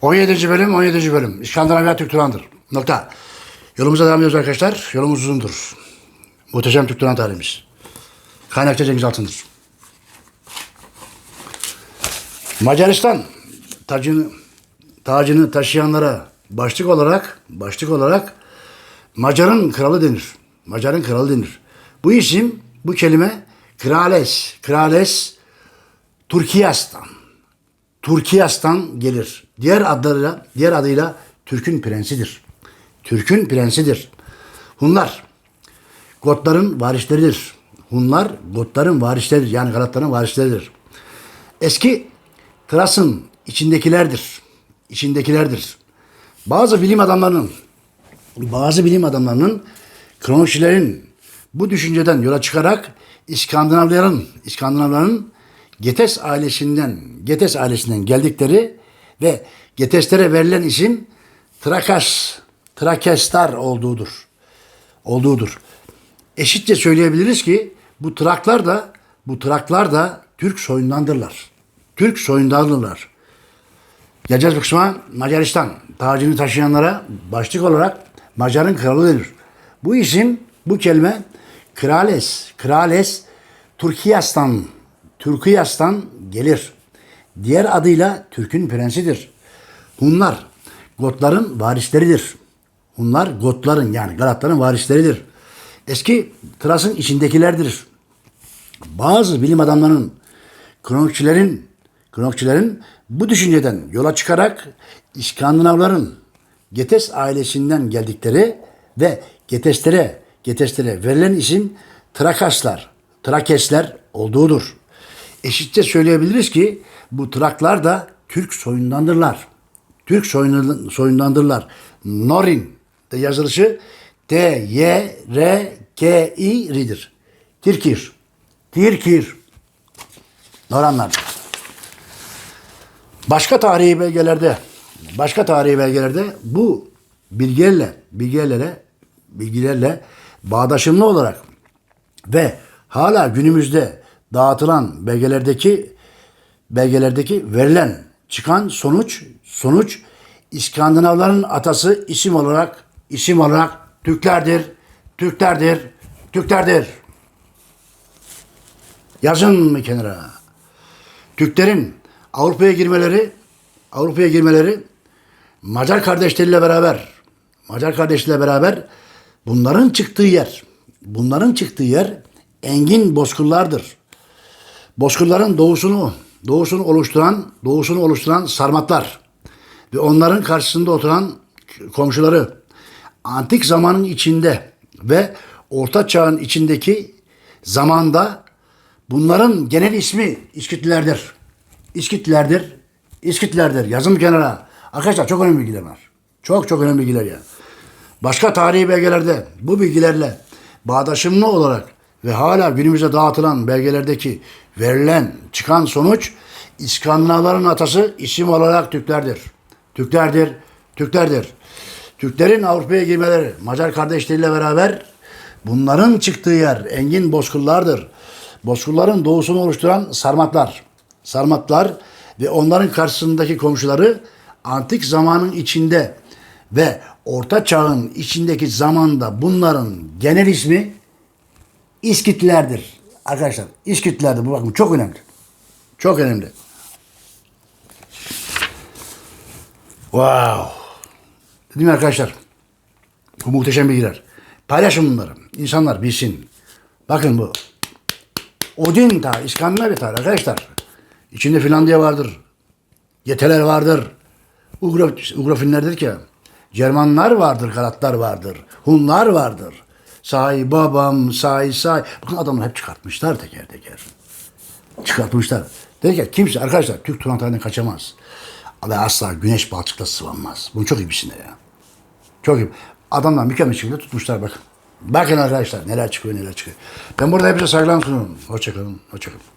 17. bölüm 17. bölüm. İskandinavya Türk Turan'dır. Nokta. Yolumuza devam ediyoruz arkadaşlar. Yolumuz uzundur. Muhteşem Türk Turan tarihimiz. Kaynakçı Cengiz Altın'dır. Macaristan tacını tacını taşıyanlara başlık olarak başlık olarak Macar'ın kralı denir. Macar'ın kralı denir. Bu isim, bu kelime krales, krales Türkiyastan. Türkiyas'tan gelir. Diğer adlarıyla, diğer adıyla Türk'ün prensidir. Türk'ün prensidir. Hunlar Gotların varisleridir. Hunlar Gotların varisleridir. Yani Galatların varisleridir. Eski Tras'ın içindekilerdir. İçindekilerdir. Bazı bilim adamlarının bazı bilim adamlarının kronolojilerin bu düşünceden yola çıkarak İskandinavların İskandinavların Getes ailesinden Getes ailesinden geldikleri ve Geteslere verilen isim Trakas, Trakestar olduğudur. Olduğudur. Eşitçe söyleyebiliriz ki bu Traklar da bu Traklar da Türk soyundandırlar. Türk soyundandırlar. Geleceğiz bu kısma Macaristan tacını taşıyanlara başlık olarak Macar'ın kralı denir. Bu isim, bu kelime Krales, Krales Türkiyas'tan, Türkiyas'tan gelir. Diğer adıyla Türk'ün prensidir. Hunlar Gotların varisleridir. Hunlar Gotların yani Galatların varisleridir. Eski Tras'ın içindekilerdir. Bazı bilim adamlarının kronolojilerin kronolojilerin bu düşünceden yola çıkarak İskandinavların Getes ailesinden geldikleri ve Geteslere Geteslere verilen isim Trakaslar, Trakesler olduğudur. Eşitçe söyleyebiliriz ki bu Traklar da Türk soyundandırlar. Türk soyundan- soyundandırlar. Norin de yazılışı T Y R K I R'dir. Tirkir. Tirkir. Noranlar. Başka tarihi belgelerde, başka tarihi belgelerde bu bilgilerle, bilgilerle, bilgilerle bağdaşımlı olarak ve hala günümüzde dağıtılan belgelerdeki belgelerdeki verilen çıkan sonuç sonuç İskandinavların atası isim olarak isim olarak Türklerdir. Türklerdir. Türklerdir. Yazın mı kenara? Türklerin Avrupa'ya girmeleri Avrupa'ya girmeleri Macar kardeşleriyle beraber Macar kardeşleriyle beraber bunların çıktığı yer bunların çıktığı yer engin bozkırlardır. Bozkırların doğusunu doğusunu oluşturan doğusunu oluşturan sarmatlar ve onların karşısında oturan komşuları antik zamanın içinde ve orta çağın içindeki zamanda bunların genel ismi İskitlilerdir. İskitlilerdir. İskitlilerdir. Yazın bir kenara. Arkadaşlar çok önemli bilgiler var. Çok çok önemli bilgiler ya. Başka tarihi belgelerde bu bilgilerle bağdaşımlı olarak ve hala günümüze dağıtılan belgelerdeki verilen çıkan sonuç İskandinavların atası isim olarak Türklerdir. Türklerdir. Türklerdir. Türklerin Avrupa'ya girmeleri Macar kardeşleriyle beraber bunların çıktığı yer engin bozkırlardır. Bozkırların doğusunu oluşturan sarmatlar. Sarmatlar ve onların karşısındaki komşuları antik zamanın içinde ve orta çağın içindeki zamanda bunların genel ismi İskitlilerdir. Arkadaşlar İskitlilerdir bu bakın çok önemli. Çok önemli. Wow. Dedim arkadaşlar. Bu muhteşem bilgiler. Paylaşın bunları. İnsanlar bilsin. Bakın bu. Odin tarihi, İskandinavya tarihi arkadaşlar. İçinde Finlandiya vardır. Yeteler vardır. Ugra, Ugrafinlerdir ki. Cermanlar vardır, Galatlar vardır. Hunlar vardır. Say babam, say say. Bakın adamlar hep çıkartmışlar teker teker. Çıkartmışlar. Dedi ki kimse arkadaşlar Türk Turan tarihinden kaçamaz. Ve asla güneş balçıkla sıvanmaz. Bunu çok iyi bilsinler ya. Çok iyi. Adamlar mükemmel şekilde tutmuşlar bakın. Bakın arkadaşlar neler çıkıyor neler çıkıyor. Ben burada hepinize saygılarımı sunuyorum. Hoşçakalın. Hoşçakalın.